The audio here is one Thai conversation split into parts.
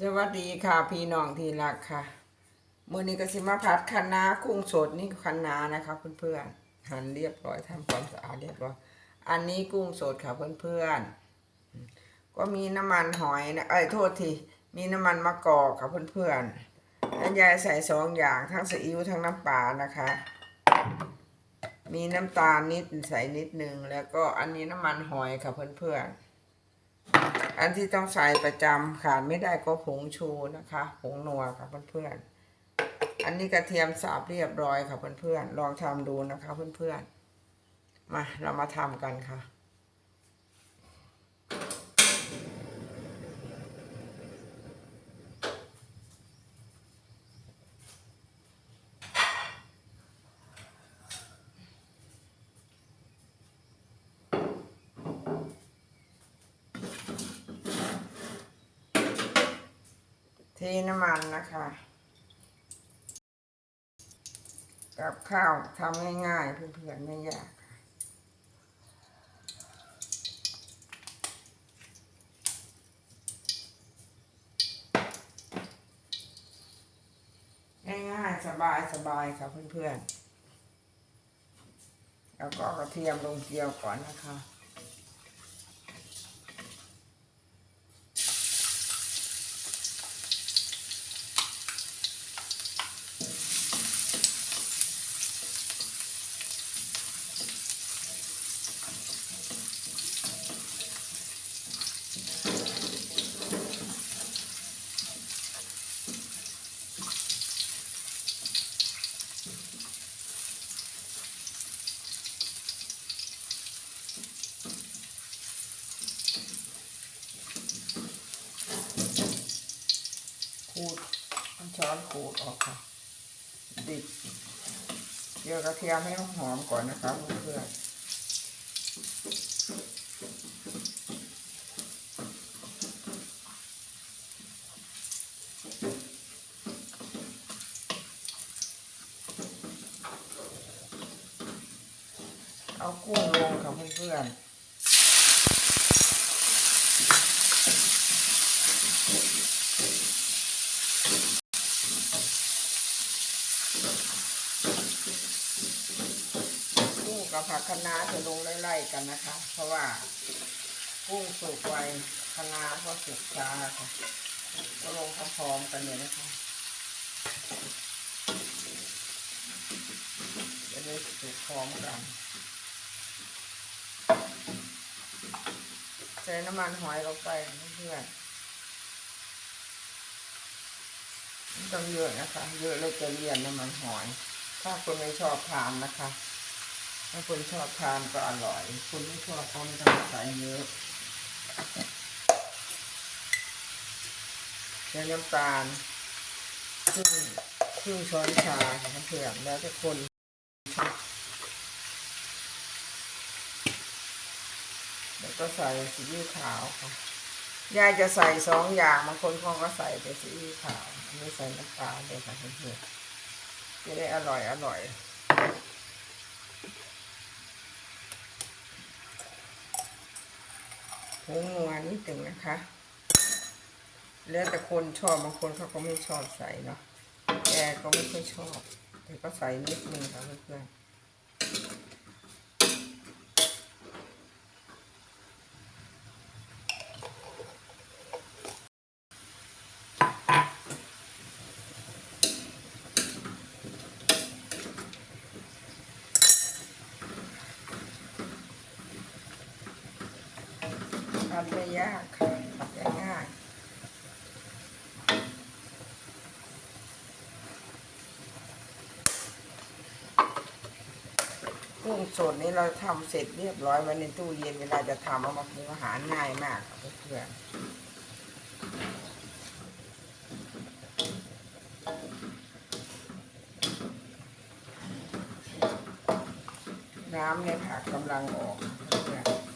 สวัสดีค่ะพี่น้องที่รักค่ะมือนี้ก็สิมาผัดคะน้ากุ้งสดนี่คะน้านะคะเพื่อนๆหั่นเรียบร้อยทำความสะอาดเรียบร้อยอันนี้กุ้งสดค่ะเพื่อนๆก็มีน้ำมันหอยนะเอ้ยโทษทีมีน้ำมันมะกอกค่ะเพื่อนๆแล้วยายใส่สองอย่างทั้งซีอิ๊วทั้งน้ำปลานะคะ มีน้ำตาลนิดใส่นิดนึงแล้วก็อันนี้น้ำมันหอยค่ะเพื่อนๆ อันที่ต้องใส่ประจำขาดไม่ได้ก็ผงชูนะคะผงนัวค่ะเพื่อนๆอันนี้กระเทียมสับเรียบร้อยค่ะเพื่อนๆลองทำดูนะคะเพื่อนๆมาเรามาทำกันค่ะ ทน้ำมันนะคะ กับข้าวทำง่ายๆเพื่อนๆไม่ยากง่ายๆสบายๆค่ะเพื่อนๆ แล้วก็กระเทียมลงเจียวก่อนนะคะ ขูดเอา ช้อนขูดออกค่ะดิบเดี๋ยวกระเทียมให้หอมก่อนนะคะเพื่อนเอากุ้งลงค่ะเพื่อนๆ กับผักคะน้าจะลงไล่ๆกันนะคะ เพราะว่ากุ้งสุกไวคะน้าก็สุกช้าค่ะก็ลงพร้อมๆกันเลยนะคะจะได้สุกพร้อมกันใส่น้ำมันหอยลงไปเพื่อนต้องเยอะนะคะ เยอะแล้วจะเลี่ยนน้ำมันหอย ถ้าคนไม่ชอบทานนะคะ ถ้าคนชอบทานก็อร่อย คนไม่ชอบก็ไม่ต้องใส่เยอะใช้น้ำตาลครึ่งครึ่งช้อนชาค่ะเพื่อนๆแล้วแต่คนชอบแล้วก็ใส่ซีอิ๊วขาวค่ะยายจะใส่สองอย่างบางคนเขาก็ใส่แต่ซีอิ๊วขาวอันนี้ใส่น้ำตาลเลยค่ะเพื่อนๆจะได้อร่อยอร่อย ผงนัวนิดหนึ่งนะคะ แล้วแต่คนชอบบางคนเขาก็ไม่ชอบใส่เนาะแกก็ไม่ค่อยชอบ แต่ก็ใส่นิดนึงค่ะเพื่อนๆ ทำไม่ยากค่ะทำง่ายกุ้งสดนี้เราทำเสร็จเรียบร้อยไว้ในตู้เย็นเวลาจะทำเอามาปรุงอาหารง่ายมากค่ะเพื่อนๆน้ำในผักกำลังออกค่ะเพื่อนๆ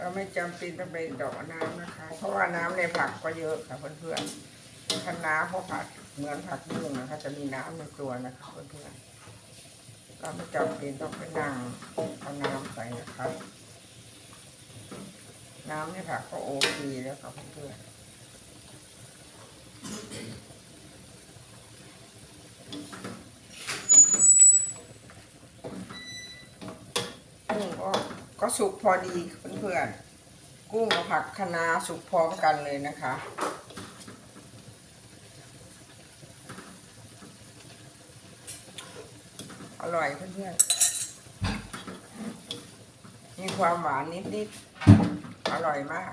เรไม่จำเป็นต้องไปดอกน้ำนะคะ เพราะว่าน้ำในผักก็เยอะค่ะเพื่อนๆคะน้าเขาผัดเหมือนผักบุ้งนะคะ จะมีน้ำในตัวนะคะเพื่อนๆเราไม่จำเป็นต้องไปนั่งเอาน้ำใส่นะคะ น้ำในผักก็โอเคแล้วค่ะเพื่อนๆ กุ้งก็ก็ สุกพอดีเพื่อนๆกุ้งกับผักคะน้าสุกพร้อมกันเลยนะคะอร่อยเพื่อนๆมีความหวานนิดๆอร่อยมาก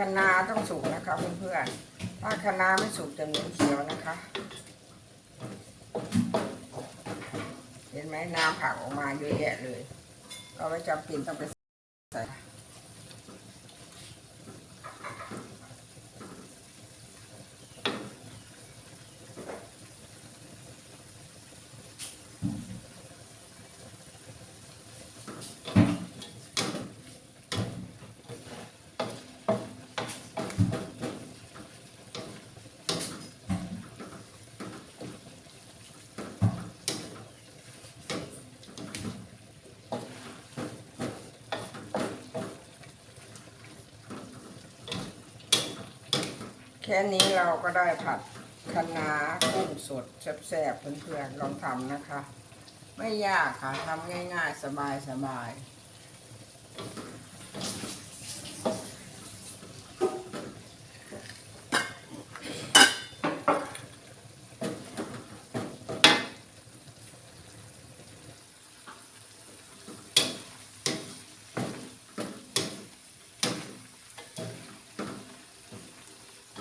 คะน้าต้องสุกนะคะเพื่อนๆถ้าคะน้าไม่สุกจะเหม็นเขียวนะคะ เห็นไหมน้ำผักออกมาเยอะแยะเลย เราไม่จำเป็นต้องไปใส่ ค่นี้เราก็ได้ผัดคะน้ากุ้งสดแซ่บๆเพื่อนๆลองทำนะคะ ไม่ยากค่ะทำง่ายๆ สบายๆ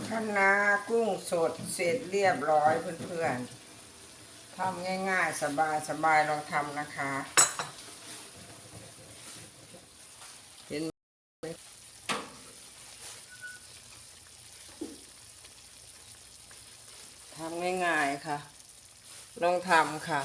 คะน้ากุ้งสดเสร็จเรียบร้อยเพื่อนๆทำง่ายๆ สบายๆลองทำนะคะ เห็นไหมทำง่ายๆค่ะ ลองทำค่ะ